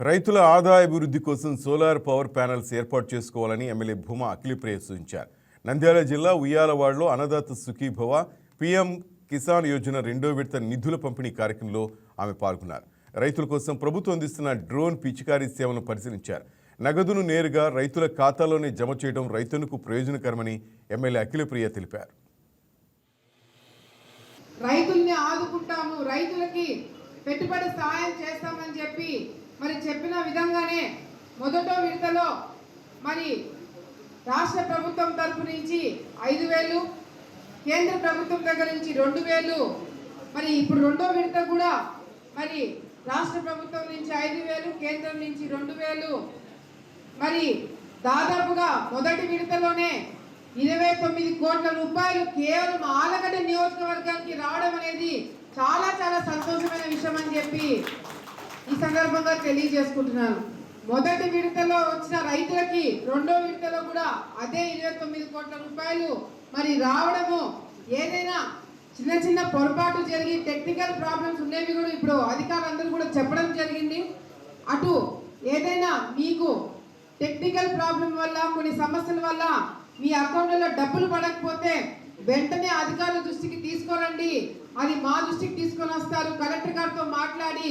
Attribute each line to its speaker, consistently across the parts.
Speaker 1: రైతుల ఆదాయ అభివృద్ధి కోసం సోలార్ పవర్ ప్యానెల్స్ ఏర్పాటు చేసుకోవాలని ఎమ్మెల్యే భూమా అఖిలప్రియ సూచించారు. నంద్యాల జిల్లా ఉయ్యాలవాడలో అన్నదాత సుఖీభవ పీఎం కిసాన్ యోజన రెండో విడత నిధుల పంపిణీ కార్యక్రమంలో ఆమె పాల్గొన్నారు. రైతుల కోసం ప్రభుత్వం అందిస్తున్న డ్రోన్ పిచికారీ సేవలను పరిశీలించారు. నగదును నేరుగా రైతుల ఖాతాలోనే జమ చేయడం రైతులకు ప్రయోజనకరమని ఎమ్మెల్యే అఖిలప్రియ తెలిపారు.
Speaker 2: రైతుల్ని ఆదుకుంటాము రైతులకి పెట్టుబడి సహాయం చేస్తామని చెప్పి మరి చెప్పిన విధంగానే మొదట విడతలో మరి రాష్ట్ర ప్రభుత్వం తరపు నుంచి ఐదు వేలు కేంద్ర ప్రభుత్వం దగ్గర నుంచి రెండు వేలు మరి ఇప్పుడు రెండో విడత కూడా మరి రాష్ట్ర ప్రభుత్వం నుంచి ఐదు వేలు కేంద్రం నుంచి రెండు వేలు మరి దాదాపుగా మొదటి విడతలోనే ఇరవై తొమ్మిది కోట్ల రూపాయలు కేవలం ఆలగడ్డ నియోజకవర్గానికి రావడం అనేది చాలా చాలా సంతోషమైన విషయం అని చెప్పి సందర్భంగా తెలియజేసుకుంటున్నాను. మొదటి విడతలో వచ్చిన రైతులకి రెండో విడతలో కూడా అదే ఇరవై తొమ్మిది కోట్ల రూపాయలు మరి రావడము ఏదైనా చిన్న చిన్న పొరపాటు జరిగి టెక్నికల్ ప్రాబ్లమ్స్ ఉండేవి కూడా ఇప్పుడు అధికారులందరూ కూడా చెప్పడం జరిగింది. అటు ఏదైనా మీకు టెక్నికల్ ప్రాబ్లం వల్ల కొన్ని సమస్యల వల్ల మీ అకౌంట్లో డబ్బులు పడకపోతే వెంటనే అధికారుల దృష్టికి తీసుకురండి. అది మా దృష్టికి తీసుకొని వస్తారు. కలెక్టర్ గారితో మాట్లాడి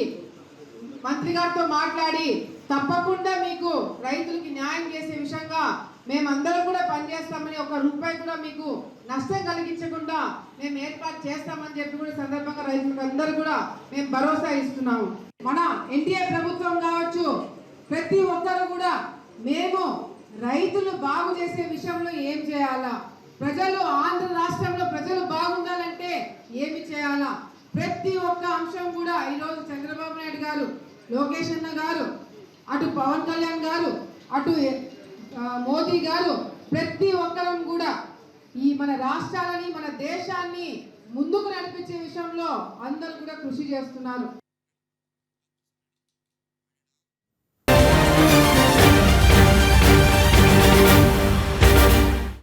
Speaker 2: మంత్రి గారితో మాట్లాడి తప్పకుండా మీకు రైతులకి న్యాయం చేసే విషయంగా మేమందరం కూడా పనిచేస్తామని ఒక రూపాయి కూడా మీకు నష్టం కలిగించకుండా మేము ఏర్పాటు చేస్తామని చెప్పి కూడా సందర్భంగా రైతులకు అందరూ కూడా మేము భరోసా ఇస్తున్నాము. మన ఎన్డీఏ ప్రభుత్వం కావచ్చు ప్రతి ఒక్కరు కూడా మేము రైతులు బాగు చేసే విషయంలో ఏం చేయాలా? ప్రజలు ఆంధ్ర రాష్ట్రంలో ప్రజలు బాగుండాలంటే ఏమి చేయాలా? ప్రతి ఒక్క అంశం కూడా ఈరోజు చంద్రబాబు నాయుడు గారు లోకేష్ అన్న గారు అటు పవన్ కళ్యాణ్ గారు అటు మోదీ గారు ప్రతి ఒక్కరం కూడా ఈ మన రాష్ట్రాలని మన దేశాన్ని ముందుకు నడిపించే విషయంలో అందరూ కూడా కృషి చేస్తున్నారు.